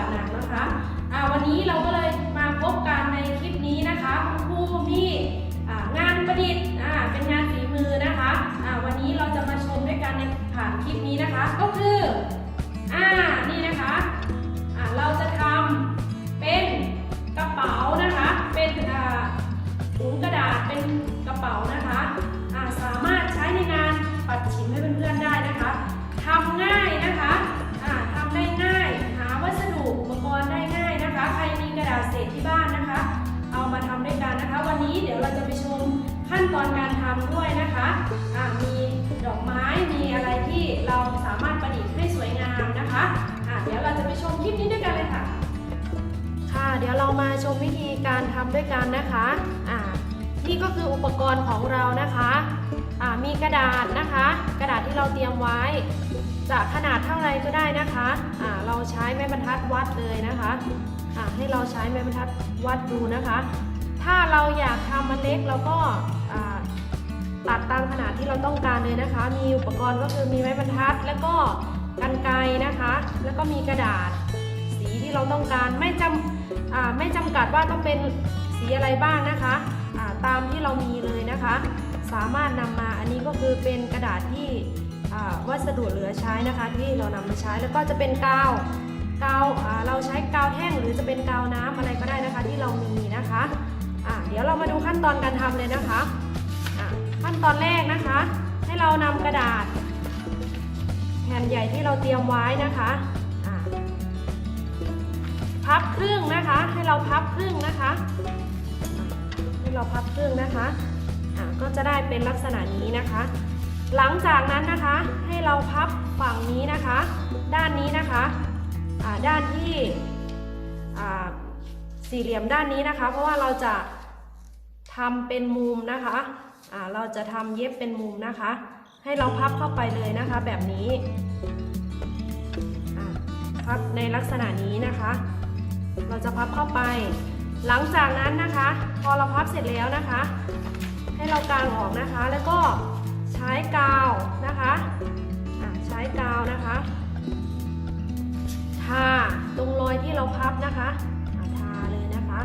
าดหนักนะคะอ่าวันนี้เราก็เลยมาพบกันในคลิปนี้นะคะคุณครูมีอ่างานประดิษฐ์อ่าเป็นงานฝีมือนะคะอ่าวันนี้เราจะมาชมด้วยกันในผ่านคลิปนี้นะคะ ก็คืออ่านี่นะคะอ่าเราจะ ตอนการทำด้วยนะคะอ่ามีดอกไม้มีอะไรที่เราสามารถประดิษฐ์ให้สวยงามนะคะอ่าเดี๋ยวเราจะไปชมคลิปนี้ด้วยกันเลยค่ะ ค่ะ เดี๋ยวเรามาชมวิธีการทำด้วยกันนะคะอ่านี่ก็คืออุปกรณ์ของเรานะคะอ่ามีกระดาษนะคะ กระดาษที่เราเตรียมไว้จะขนาดเท่าไรก็ได้นะคะอ่าเราใช้ไม้บรรทัดวัดเลยนะคะอ่าให้เราใช้ไม้บรรทัดวัดดูนะคะ ถ้าเราอยากทำมันเล็กเราก็ตัดตามขนาดที่เราต้องการเลยนะคะ มีอุปกรณ์ก็คือมีไม้บรรทัด แล้วก็กันไกรนะคะ แล้วก็มีกระดาษ สีที่เราต้องการไม่จำไม่จำกัดว่าต้องเป็นสีอะไรบ้างนะคะาตามที่เรามีเลยนะคะ สามารถนำมาอันนี้ก็คือเป็นกระดาษที่วัสดุเหลือใช้นะคะ ที่เรานำมาใช้แล้วก็จะเป็นกาวกาวเราใช้กาวแท่งหรือจะเป็นกาวน้ำอะไรก็ได้นะคะที่เรามีนะคะ เดี๋ยวเรามาดูขั้นตอนการทำเลยนะคะขั้นตอนแรกนะคะ ให้เรานำกระดาษ แผ่นใหญ่ที่เราเตรียมไว้นะคะพับครึ่งนะคะ ให้เราพับครึ่งนะคะ ให้เราพับครึ่งนะคะะก็จะได้เป็นลักษณะนี้นะคะ หลังจากนั้นนะคะให้เราพับฝั่งนี้นะคะ ด้านนี้นะคะอ่าด้านที่สี่เหลี่ยมด้านนี้นะคะ เพราะว่าเราจะ ทำเป็นมุมนะคะอ่าเราจะทำเย็บเป็นมุมนะคะ ให้เราพับเข้าไปเลยนะคะ แบบนี้พับในลักษณะนี้นะคะ เราจะพับเข้าไป หลังจากนั้นนะคะ พอเราพับเสร็จแล้วนะคะ ให้เรากางออกนะคะ แล้วก็ใช้กาวนะคะะใช้กาวนะคะทาตรงรอยที่เราพับนะคะะทาเลยนะคะ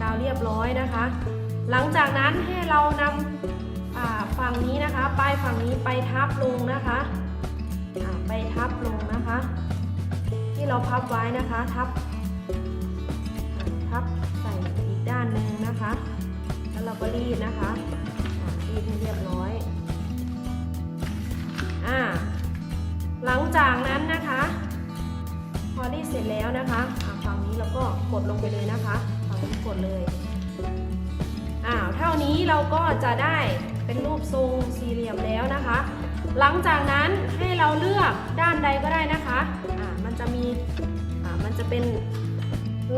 กาวเรียบร้อยนะคะ หลังจากนั้นให้เรานำฝั่งนี้นะคะ ปลายฝั่งนี้ไปทับลงนะคะไปทับลงนะคะ ที่เราพับไว้นะคะทับทับใส่อีกด้านหนึ่งนะคะ แล้วเราก็รีดนะคะรีดให้เรียบร้อยอ่าหลังจากนั้นนะคะ พอรีดเสร็จแล้วนะคะฝั่งนี้เราก็กดลงไปเลยนะคะ ฝั่งนี้กดเลยอ้าวเท่านี้เราก็จะได้เป็นรูปทรงสี่เหลี่ยมแล้วนะคะ หลังจากนั้นให้เราเลือกด้านใดก็ได้นะคะอ่ามันจะมีอ่ามันจะเป็น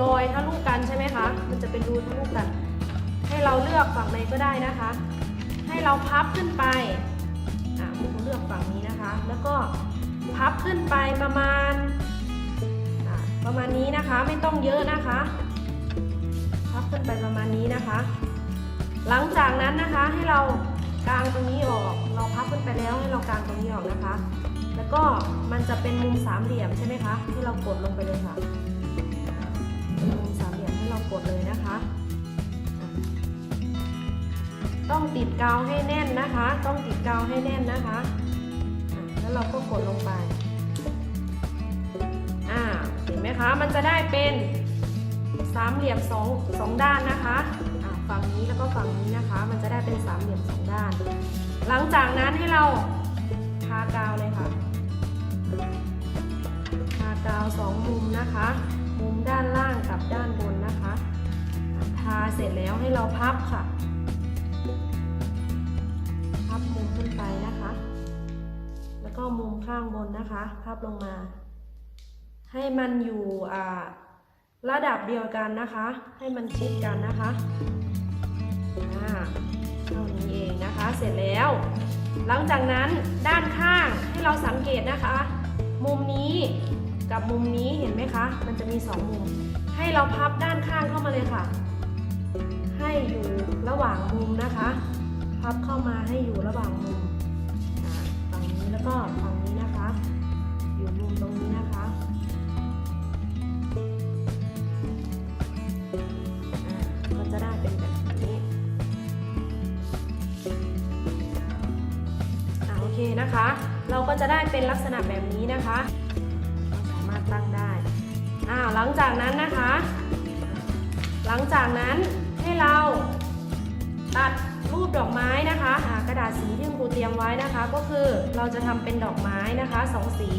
รอยทะลุกันใช่ไหมคะ มันจะเป็นรูทะลุกัน ให้เราเลือกฝั่งไหนก็ได้นะคะ ให้เราพับขึ้นไปอ่าผมเลือกฝั่งนี้นะคะ แล้วก็พับขึ้นไปประมาณอ่าประมาณนี้นะคะไม่ต้องเยอะนะคะ ขึ้นไปประมาณนี้นะคะ หลังจากนั้นนะคะให้เรากางตรงนี้ออก เราพับขึ้นไปแล้วให้เรากางตรงนี้ออกนะคะ แล้วก็มันจะเป็นมุมสามเหลี่ยมใช่ไหมคะให้เรากดลงไปเลยค่ะเป็นมุมสามเหลี่ยมให้เรากดเลยนะคะ ต้องติดกาวให้แน่นนะคะ ต้องติดกาวให้แน่นนะคะแล้วเราก็กดลงไปอ่าเห็นไหมคะมันจะได้เป็น สามเหลี่ยมสองสองด้านนะคะฝั่งนี้แล้วก็ฝั่งนี้นะคะ มันจะได้เป็นสามเหลี่ยมสองด้าน หลังจากนั้นให้เราทากาวเลยค่ะทากาวสองมุมนะคะ มุมด้านล่างกับด้านบนนะคะทาเสร็จแล้วให้เราพับค่ะ พับมุมขึ้นไปนะคะ แล้วก็มุมข้างบนนะคะ พับลงมา ให้มันอยู่อ่า ระดับเดียวกันนะคะ ให้มันชิดกันนะคะอ่าเท่านี้เองนะคะ เสร็จแล้ว หลังจากนั้นด้านข้างให้เราสังเกตนะคะ มุมนี้กับมุมนี้เห็นไหมคะ มันจะมีสองมุม ให้เราพับด้านข้างเข้ามาเลยค่ะ ให้อยู่ระหว่างมุมนะคะ พับเข้ามาให้อยู่ระหว่างมุมอ่าฝั่งนี้แล้วก็ฝั่ง นะคะ เราก็จะได้เป็นลักษณะแบบนี้นะคะเราสามารถตั้งได้อ้าวหลังจากนั้นนะคะ หลังจากนั้นให้เราตัดรูปดอกไม้นะคะอ่ากระดาษสีที่ครูเตรียมไว้นะคะ ก็คือเราจะทำเป็นดอกไม้นะคะสองสี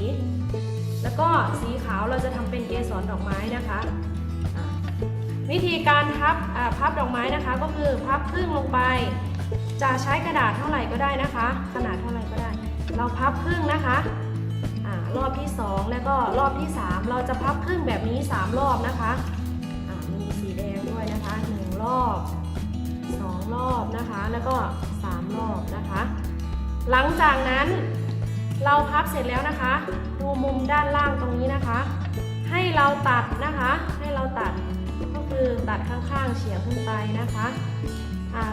แล้วก็สีขาวเราจะทำเป็นเกสรดอกไม้นะคะวิธีการพับพับดอกไม้นะคะ ก็คือพับครึ่งลงไป จะใช้กระดาษเท่าไหร่ก็ได้นะคะ ขนาดเท่าไหร่ เราพับครึ่งนะคะอารอบที่ 2 แล้วก็รอบที่ 3 เราจะพับครึ่งแบบนี้ 3 รอบนะคะอ่ามีสีแดงด้วยนะคะ 1 รอบ 2 รอบนะคะ แล้วก็ 3 รอบนะคะ หลังจากนั้นเราพับเสร็จแล้วนะคะ ดูมุมด้านล่างตรงนี้นะคะ ให้เราตัดนะคะ ให้เราตัดก็คือตัดข้างๆเฉียงขึ้นไปนะคะ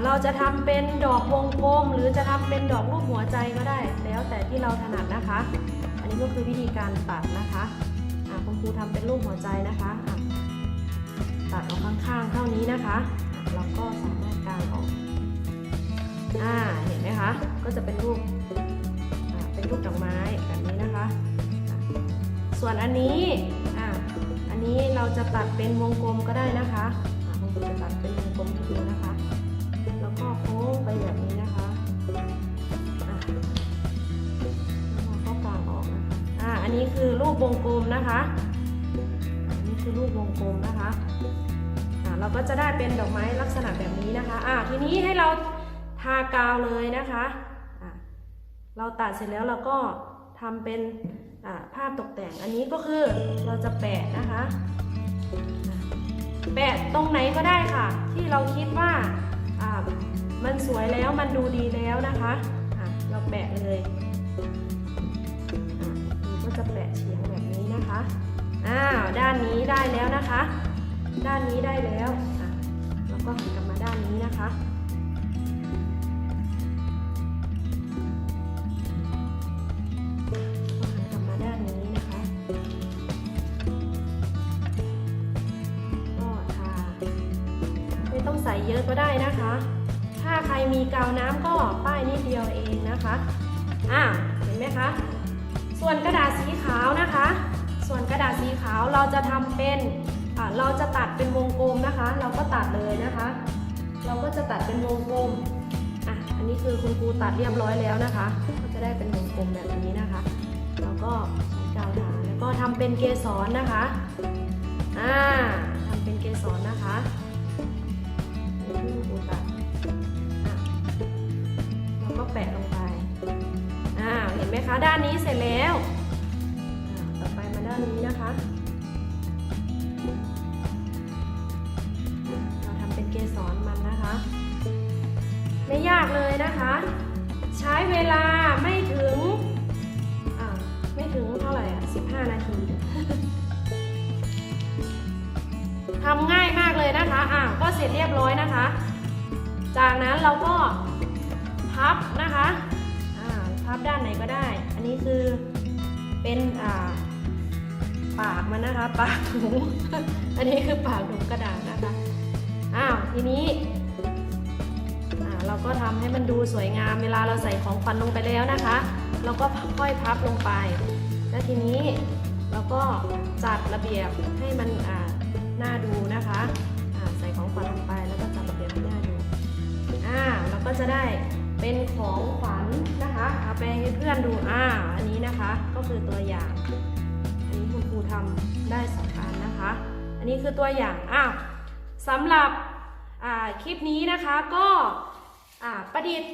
เราจะทำเป็นดอกวงกลมหรือจะทำเป็นดอกรูปหัวใจก็ได้ แล้วแต่ที่เราถนัดนะคะ อันนี้ก็คือวิธีการตัดนะคะอ่าคุณครูทำเป็นรูปหัวใจนะคะตัดออกข้างๆเท่านี้นะคะเราก็สามารถกางออกอ่าเห็นไหมคะ ก็จะเป็นรูปอ่าเป็นรูปดอกไม้แบบนี้นะคะ ส่วนอันนี้อ่าอันนี้เราจะตัดเป็นวงกลมก็ได้นะคะคุณครูจะตัดเป็นวงกลมให้ดูนะคะ โค้งไปแบบนี้นะคะอะแล้วเราก็กางออกนะคะอ่าอันนี้คือรูปวงกลมนะคะ อันนี้คือรูปวงกลมนะคะอ่าเราก็จะได้เป็นดอกไม้ลักษณะแบบนี้นะคะอ่าทีนี้ให้เราทากาวเลยนะคะอ่าเราตัดเสร็จแล้วเราก็ทำเป็นอ่าภาพตกแต่งอันนี้ก็คือเราจะแปะนะคะะแปะตรงไหนก็ได้ค่ะ ที่เราคิดว่าอ่า มันสวยแล้วมันดูดีแล้วนะคะะเราแปะเลยก็จะแปะเฉียงแบบนี้นะคะอ้าวด้านนี้ได้แล้วนะคะ ด้านนี้ได้แล้วเราก็หันกลับมาด้านนี้นะคะหันกลับมาด้านนี้นะคะก็ทาไม่ต้องใส่เยอะก็ได้นะคะ ถ้าใครมีกาวน้ำก็ป้ายนิดเดียวเองนะคะอ่าเห็นไหมคะ ส่วนกระดาษสีขาวนะคะ ส่วนกระดาษสีขาวเราจะทำเป็นอ่าเราจะตัดเป็นวงกลมนะคะ เราก็ตัดเลยนะคะ เราก็จะตัดเป็นวงกลมอะอันนี้คือคุณครูตัดเรียบร้อยแล้วนะคะก็จะได้เป็นวงกลมแบบนี้นะคะ แล้วก็ใช้กาวทาแล้วก็ทำเป็นเกสรนะคะอ่าทำเป็นเกสรนะคะคือครูตัด แล้วก็แปะลงไปอ่าเห็นไหมคะด้านนี้เสร็จแล้วต่อไปมาด้านนี้นะคะ เราทำเป็นเกสรมันนะคะ ไม่ยากเลยนะคะ ใช้เวลาไม่ถึงอ่าไม่ถึงเท่าไหร่อะ15 นาทีทำง่ายมากเลยนะคะอะก็เสร็จเรียบร้อยนะคะ จากนั้นเราก็พับนะคะอ่าพับ ด้านไหนก็ได้ อันนี้คือเป็นอ่าปากมันนะคะ ปากถุง อันนี้คือปากถุงกระดาษนะคะ อ้าวทีนี้อ่าเราก็ทำให้มันดูสวยงาม เวลาเราใส่ของขวัญลงไปแล้วนะคะ เราก็ค่อยพับลงไป แล้วทีนี้เราก็จัดระเบียบให้มันอ่าน่าดูนะคะอ่าใส่ของขวัญลงไปแล้วก็จัดระเบียบให้น่าดูอ่าเราก็จะได้ เป็นของขวัญนะคะเอาไปให้เพื่อนดูอ่าอันนี้นะคะก็คือตัวอย่าง อันนี้คุณครูทำได้สองอันนะคะ อันนี้คือตัวอย่างอ้าวสำหรับอ่าคลิปนี้นะคะก็อ่าประดิษฐ์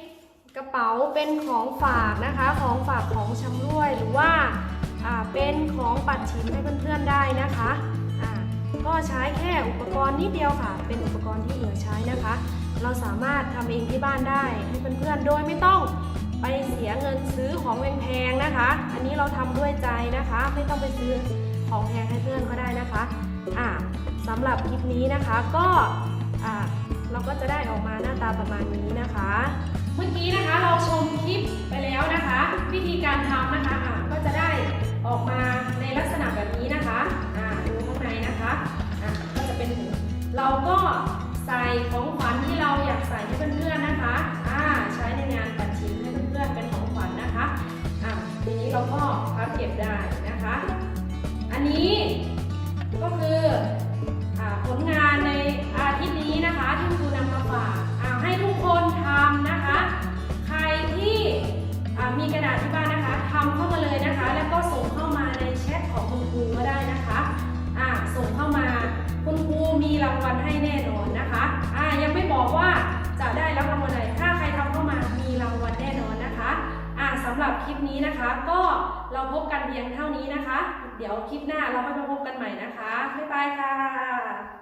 กระเป๋าเป็นของฝากนะคะ ของฝากของชำร่วยหรือว่าอ่าเป็นของปัดชิมให้เพื่อนๆได้นะคะอ่าก็ใช้แค่อุปกรณ์นิดเดียวค่ะ เป็นอุปกรณ์ที่เหลือใช้นะคะ เราสามารถทำเองที่บ้านได้ให้เพื่อนๆ โดยไม่ต้องไปเสียเงินซื้อของแพงๆนะคะ อันนี้เราทำด้วยใจนะคะ ไม่ต้องไปซื้อของแพงให้เพื่อนก็ได้นะคะอ่าสำหรับคลิปนี้นะคะก็อ่าเราก็จะได้ออกมาหน้าตาประมาณนี้นะคะ เมื่อกี้นะคะเราชมคลิปไปแล้วนะคะ วิธีการทำนะคะอ่าก็จะได้ออกมาในลักษณะแบบนี้นะคะอ่าดูข้างในนะคะอ่าก็จะเป็นเราก็ใส่ของ ทีนี้เราก็พับเก็บได้ เราพบกันเพียงเท่านี้นะคะ เดี๋ยวคลิปหน้าเราค่อยมาพบกันใหม่นะคะ บ๊ายบายค่ะ